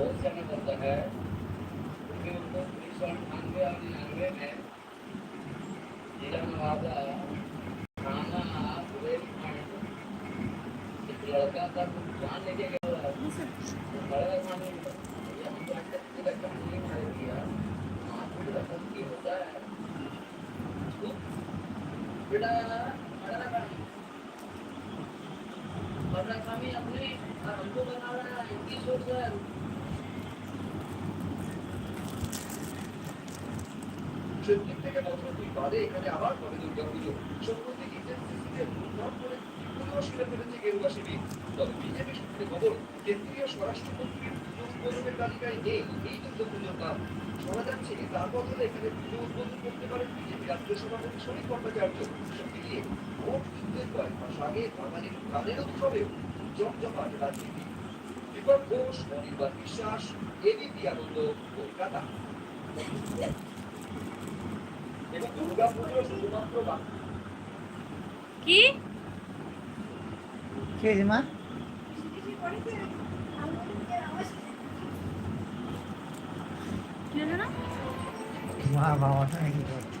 बहुत समय तक लगा है क्योंकि उनको उन्नीस सौ अंठानवे और निन्यानवे में जिला नवादा थाना एक लड़का था कुछ जान लेके गया हाँ तो बड़ा थाने में हम तो आज तक लड़का नहीं मार दिया। हाँ, तो होता है। तो बेटा मरा का मरा का अपने हमको बना रहा है। इनकी सोच है। ট্রেনিং থেকে মাত্র দুই বাদে এখানে আবার হবে দুর্গাপুজো সম্প্রতি এজেন্সিতে লুটপাট করে পুজো সেরে ফেলেছে গেরুয়া শিবির তবে বিজেপি সূত্রে খবর, কেন্দ্রীয় স্বরাষ্ট্রমন্ত্রীর পুজো উদ্বোধনের তালিকায় নেই এই দুর্গাপুজোর নাম। শোনা যাচ্ছে তার বদলে এখানে পুজো উদ্বোধন করতে পারেন বিজেপি রাজ্য সভাপতি শরীর ভট্টাচার্য। সব মিলিয়ে ভোট যুদ্ধের কয়েক মাস আগে বাঙালির প্রাণের উৎসবেও জমজমাট রাজনীতি। দীপক ঘোষ অনির্বাণ বিশ্বাস, এবিপি আনন্দ, কলকাতা এবং দুর্গাপুজো শুধুমাত্র বাংলা কি? কে মা? মা? বাবা সঙ্গে কি করছে?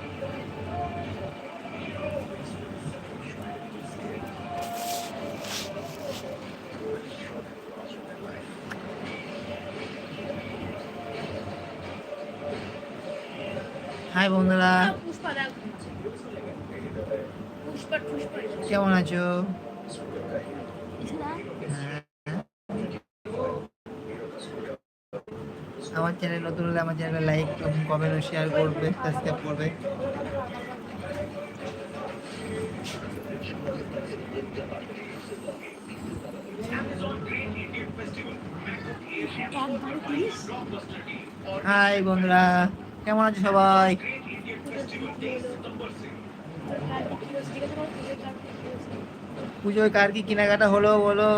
হাই বন্ধুরা কেমন আছো হ্যাঁ। আমার চ্যানেল নতুন হলে আমার চ্যানেলে লাইক কমেন্ট শেয়ার করবে সাবস্ক্রাইব করবে হাই বন্ধুরা কেমন আছো সবাই? পুজোয় কার কি কেনাকাটা হলো বলো?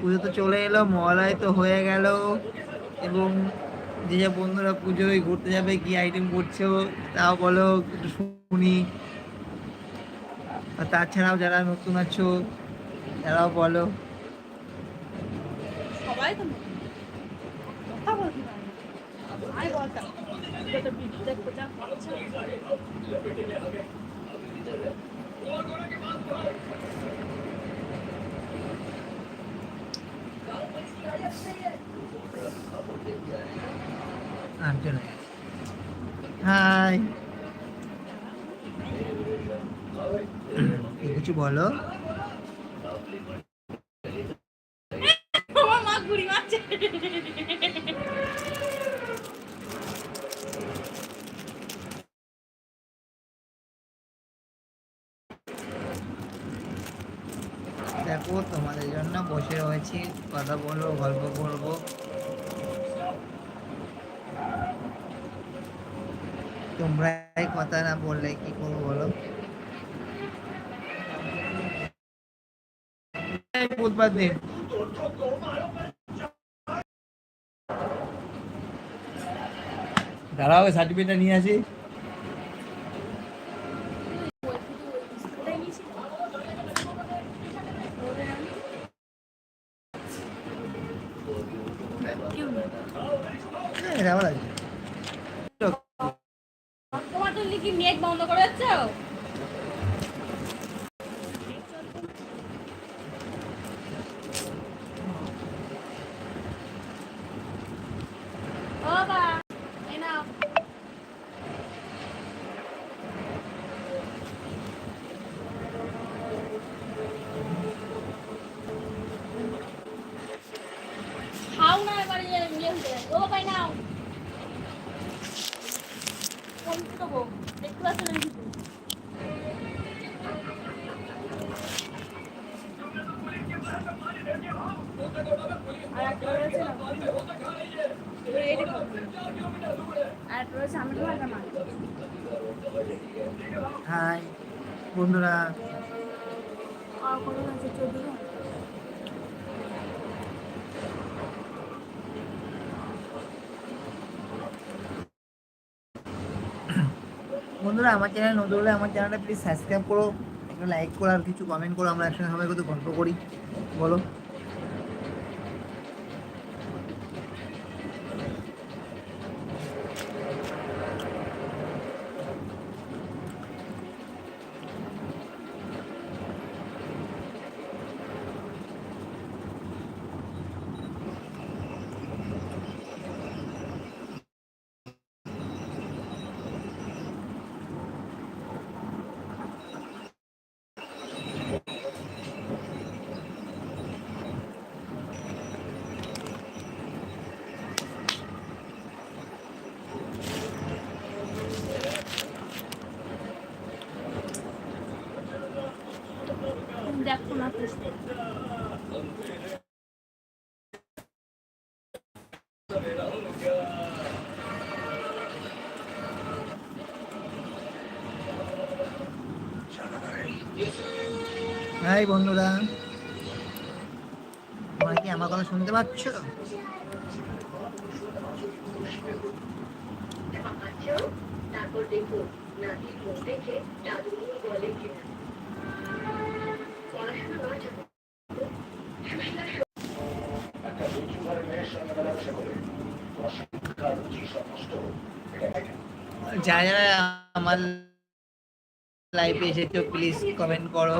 পুজো তো চলে এলো, মহালয় তো হয়ে গেল। এবং যে যে বন্ধুরা পুজোয় ঘুরতে যাবে, কি আইটেম করছ তাও বলো শুনি। আর তাছাড়াও যারা নতুন আছো, তারাও বলো। সবাই তো নতুন। কথা বলতে পারে না। আয় বলতা। যত বিদ্যুৎ পূজা করছে। আর চলে হাই কিছু বলো আমার মা ঘুড়ি মারছে। দেখো তোমাদের জন্য বসে রয়েছি কথা বলব গল্প করব তোমরাই কথা না বললে কি করব বলো? বুধবার দিন। দাঁড়াও সার্টিফিকেটটা নিয়ে আসি ওটাই নিয়েছিল। কেউ নেই। হ্যাঁ, এটা আবার আছে তোমার তো কি নেট বন্ধ করে যাচ্ছ বলে উঠে গেছে। ও বাবাই নাও ফোন দেবো দেখতে পাচ্ছেন আমি কিছু আর একটা রয়েছে না এবার এইটা খাব। আর একটা রয়েছে আমি ভাজা মাছ হাই, বন্ধুরা। বন্ধুরা, আমার চ্যানেল নতুন হলে আমার চ্যানেলটা প্লিজ সাবস্ক্রাইব করো, একটা লাইক করো আর কিছু কমেন্ট করো। আমরা একসঙ্গে সবাই কত গল্প করি, বলো। হাই বন্ধুরা তোমরা কি আমার কথা শুনতে পাচ্ছ? তারপর যারা আমার লাইভে এসেছ প্লিজ কমেন্ট করো।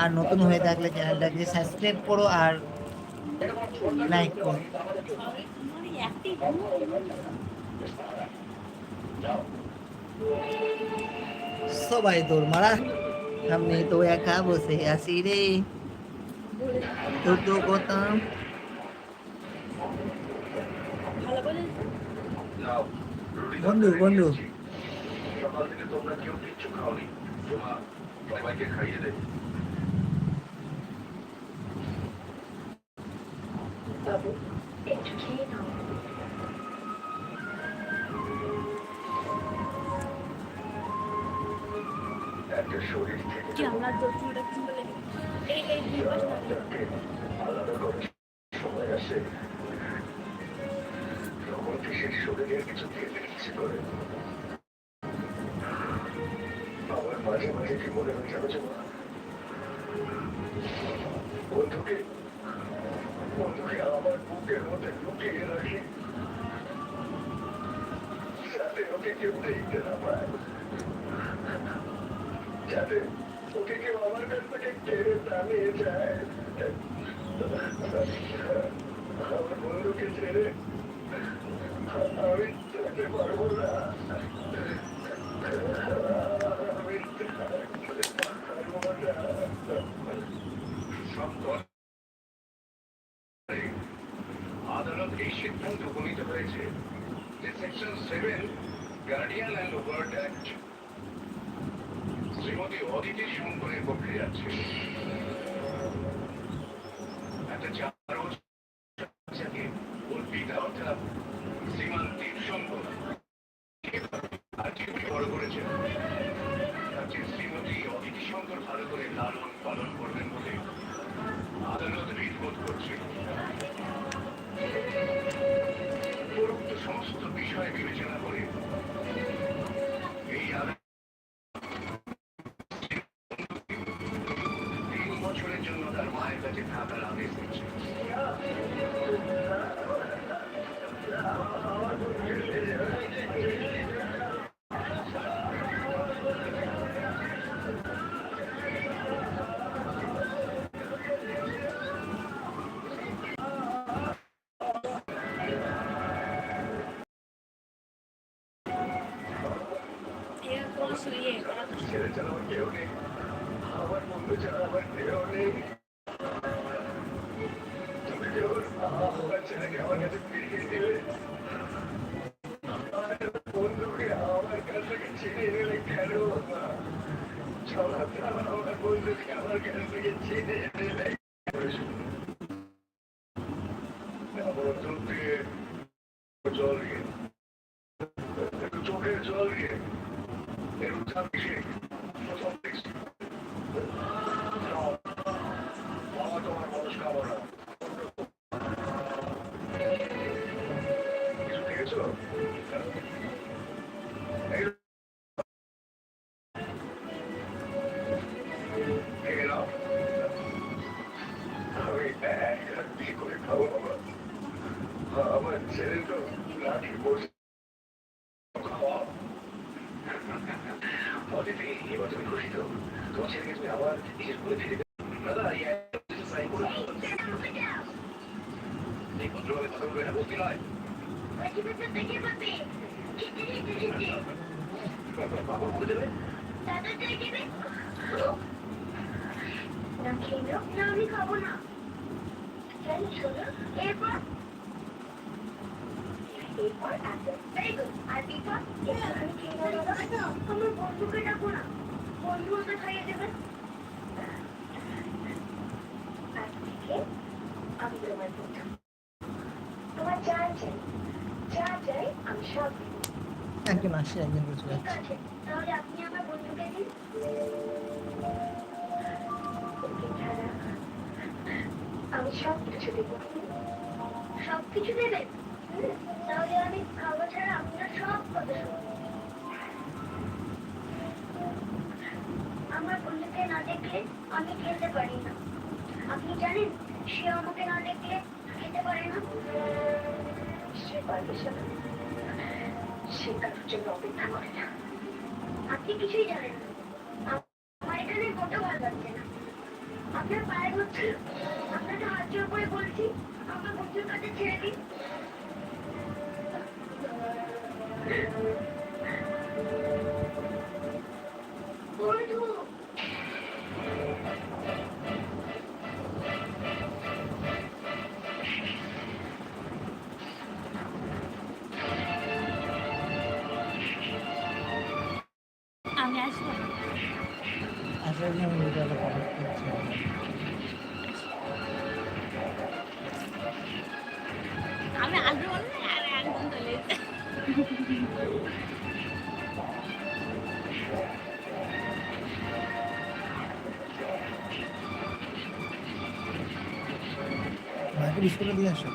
আর নতুন হয়ে থাকলে চ্যানেলটাকে সাবস্ক্রাইব করো আর লাইক করো। সবাই তোর মারা। সামনে তো একা বসে আছি রে। তোর তো নাও বন্ধু বন্ধু। সকাল থেকে তোমরা কেউ কিচ্ছু খাওনি। তোমা সবাইকে খাইয়ে দেবে বাবু একটু খেয়ে নাও। একটা শরীর থেকে কি আমরা জোর চুলটা কি বলে এই এই দুই পাশ না যাকে আলাদা করে সময় আসে। তখন শরীরের কিছু খেতে ইচ্ছে করে মনে ওকে কেউ দেখতে না পায় যাতে আমার কাছ থেকে কেড়ে আমি যেতে পারব না আমি যেতে পারব না আদালত এই সিদ্ধান্ত উপনীত হয়েছে যে section seven guardian and overt act Shrimati Aditi শঙ্করের পক্ষে পিতা অর্থাৎ শঙ্কর। অদিতি শঙ্কর ভালো করে লালন পালন করবেন বলে আদালত রিপোর্ট করছে। সমস্ত বিষয় বিবেচনা করে। এরকম শুয়ে ছেড়ে ছাড়া Club. বন্ধুকে ডাকো না বন্ধু ওকে খাইয়ে দেবে আজকে আমি তোমার বন্ধু তোমার যা চাই যা চাই আমি সব দেবো একজন আসছে একজন বন্ধুকে দিন আমি সব কিছু দেবো সব কিছু তাহলে আমি আপনার সব কথা আমার বন্ধুকে না আমি পারি না। আপনি জানেন, সে আমাকে না দেখলে খেতে পারে না। সে পারবে সে কারোর জন্য অপেক্ষা করে না। আপনি কিছুই জানেন না। আমার এখানে লাগছে না। আপনার পায়ে ধরছি আপনাকে হাত জোর করে বলছি আমার বন্ধুর কাছে ছেড়ে দিন। বন্ধু! আমি আসব বলে আর একদম চলে বিস্কুটটা দিয়ে আসো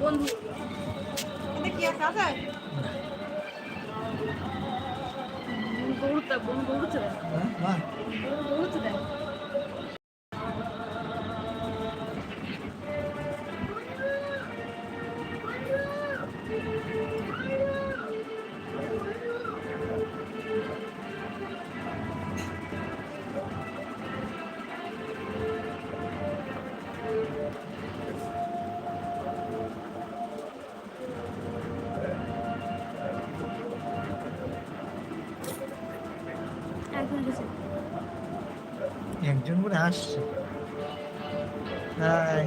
বন্ধু। দৌড়তে বন্ধু দৌড়তে দেয় হ্যাঁ, মা। দৌড়তে দেয় একজন গেছে একজন করে আসছে। হাই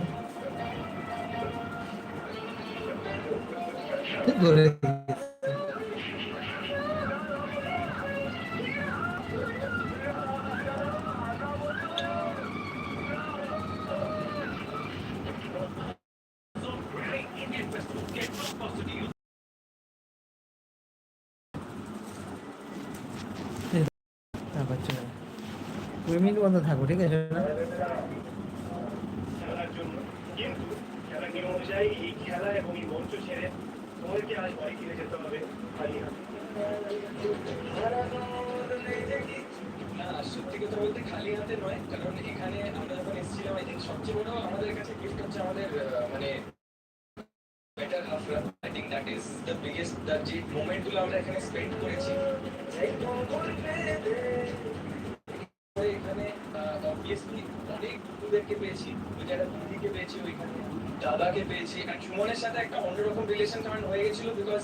ধরে যেতে হবে খালি হাতে। না সত্যি কথা বলতে খালি হাতে নয় কারণ এখানে আমরা যখন এসেছিলাম আই থিঙ্ক সবচেয়ে বড় আমাদের কাছে গিফট হচ্ছে আমাদের মানে better Habra I think that is the biggest the যে মোমেন্টগুলো আমরা এখানে স্পেন্ড করেছি এখানে অবভিয়াসলি অনেক বন্ধুদেরকে পেয়েছি ওই দিদিকে পেয়েছি ওইখানে দাদাকে পেয়েছি আর সুমনের সাথে একটা অন্যরকম রিলেশন কারণ হয়ে গেছিল বিকজ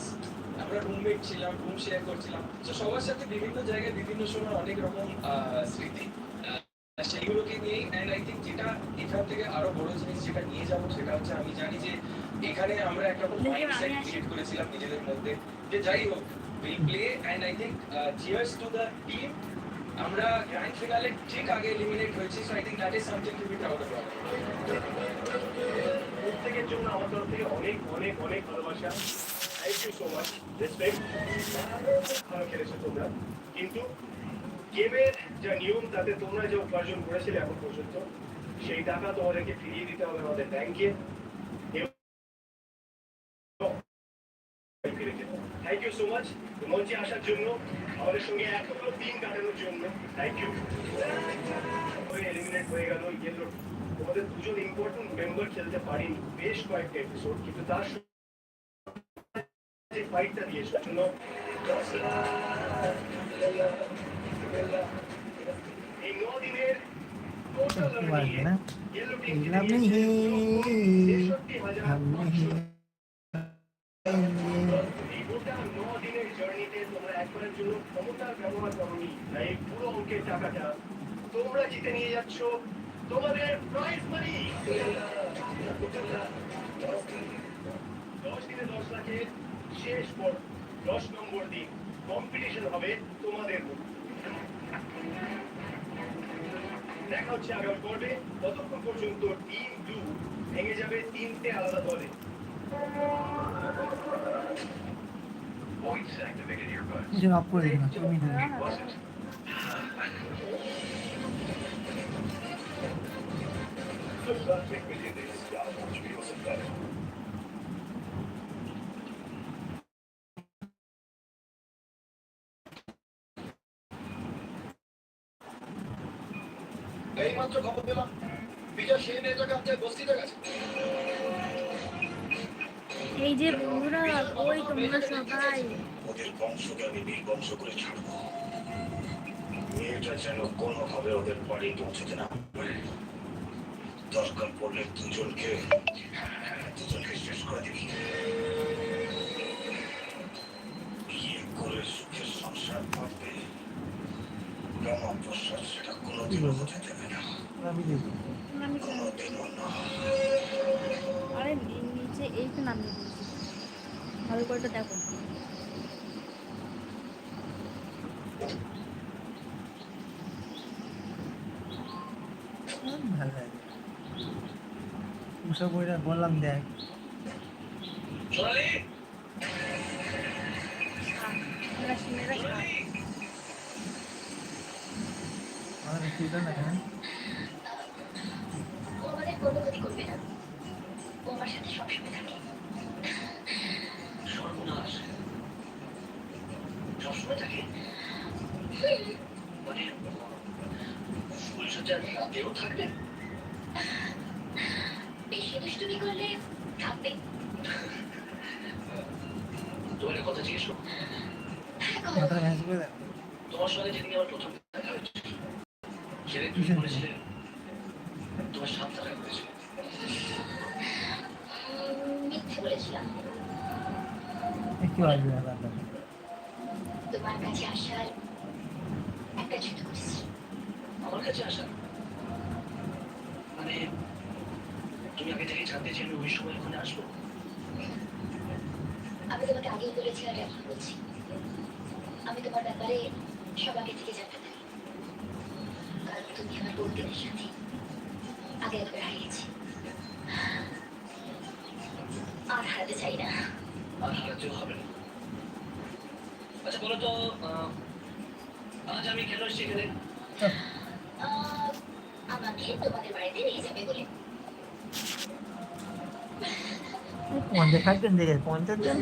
আমরা রুমমেট ছিলাম রুম শেয়ার করছিলাম। তো সবার সাথে বিভিন্ন জায়গায় বিভিন্ন সময় অনেক রকম স্মৃতি। সেইগুলোকে নিয়ে অ্যান্ড আই থিঙ্ক যেটা এখান থেকে আরও বড় জিনিস যেটা নিয়ে যাব সেটা হচ্ছে আমি জানি যে এখানে আমরা একটা মাইন্ডসেট ক্রিয়েট করেছিলাম নিজেদের মধ্যে। যে যাই হোক will play and I think cheers to the team আমরা গ্র্যান্ড ফিনালে ঠিক আগে এলিমিনেট হয়েছি so I think that is something to be proud of প্রত্যেকের জন্য আমার তরফ থেকে অনেক অনেক অনেক ভালোবাসা। Thank you so much respect ভালো খেলেছো তোমরা। কিন্তু গেমের যা নিয়ম, তাতে তোমরা যে উপার্জন করেছিলে এখন পর্যন্ত, সেই টাকা তোমাদেরকে ফিরিয়ে দিতে হবে আমাদের ব্যাংকে ইউ সো মাচ মঞ্চে আসার জন্য আমাদের সঙ্গে এতগুলো দিন কাটানোর জন্য। থ্যাংক ইউ এলিমিনেট হয়ে গেল ইয়েলো তোমাদের দুজন ইম্পর্টেন্ট মেম্বার খেলতে পারিনি বেশ কয়েকটা এপিসোড কিন্তু তার যে ফাইটটা দিয়েছে জন্য এই নদিনের টোটাল ইয়েলো টিম গোটা ন দিনের জার্নিতে তোমরা একবারের জন্য ক্ষমতার ব্যবহার করনি। তাই এই পুরো অঙ্কের টাকাটা তোমরা জিতে নিয়ে যাচ্ছ। তোমাদের প্রাইজ মানি দশ দিনে দশ লাখের শেষ পর দশ নম্বর দিন। কম্পিটিশন হবে তোমাদের দেখা হচ্ছে আগামী পর্বে। ততক্ষণ পর্যন্ত টিম টু ভেঙে যাবে তিনটে আলাদা দলে। যে অফ করে দিন তুমি এইমাত্র খবর পেলাম বিজয় সেই মেয়েটাকে আপনার বস্তিতে গেছে। এই যে বন্ধুরা, ওই তোমরা সবাই। ওদের বংশকে আমি নির্বংশ করে ছাড়বো। মেয়েটা যেন কোনোভাবে ওদের বাড়ি পৌঁছতে না দরকার পড়লে দুজনকে দুজনকে শেষ করে দিবি। বিয়ে করে সুখের সংসার পাবে রমা প্রসাদ সেটা কোনোদিনও হতে দেবে আরে নি- নিচে এইটা নামিয়ে দিয়েছি। ভালো করে দেখো। ভালো লাগে ওসব বইটা বললাম দেখ। ফুলসজ্জার রাতেও থাকবে বেশি দুষ্টুমি করলে থাকবে তোমার কথা জিজ্ঞেস করো। তোমার সঙ্গে যেদিন আমার প্রথম দেখা হয়েছিল সেদিন তুমি কিসের? বলেছিলে তোমার সাত টাকা করেছিল উম, মিথ্যে বলেছিলাম একটু আসবে না দাদা তোমার কাছে আসার একটা জুতো করেছি আমার কাছে আসা মানে তুমি আগে থেকে জানতে যে আমি ওই সময় ওখানে আসব। আমি তোমাকে আগেই বলেছি আর এখন বলছি। আমি তোমার ব্যাপারে সব আগে থেকে জানতে পারি কারণ তুমি আমার বন্ধুদের সাথে আগে একবার হারিয়েছি। আর হারাতে চাই না। আর হারাতেও হবে না। আচ্ছা বলো তো আজ আমি কেন আমাকে পঞ্চাশ ষাট জন দেখে পঞ্চাশ জন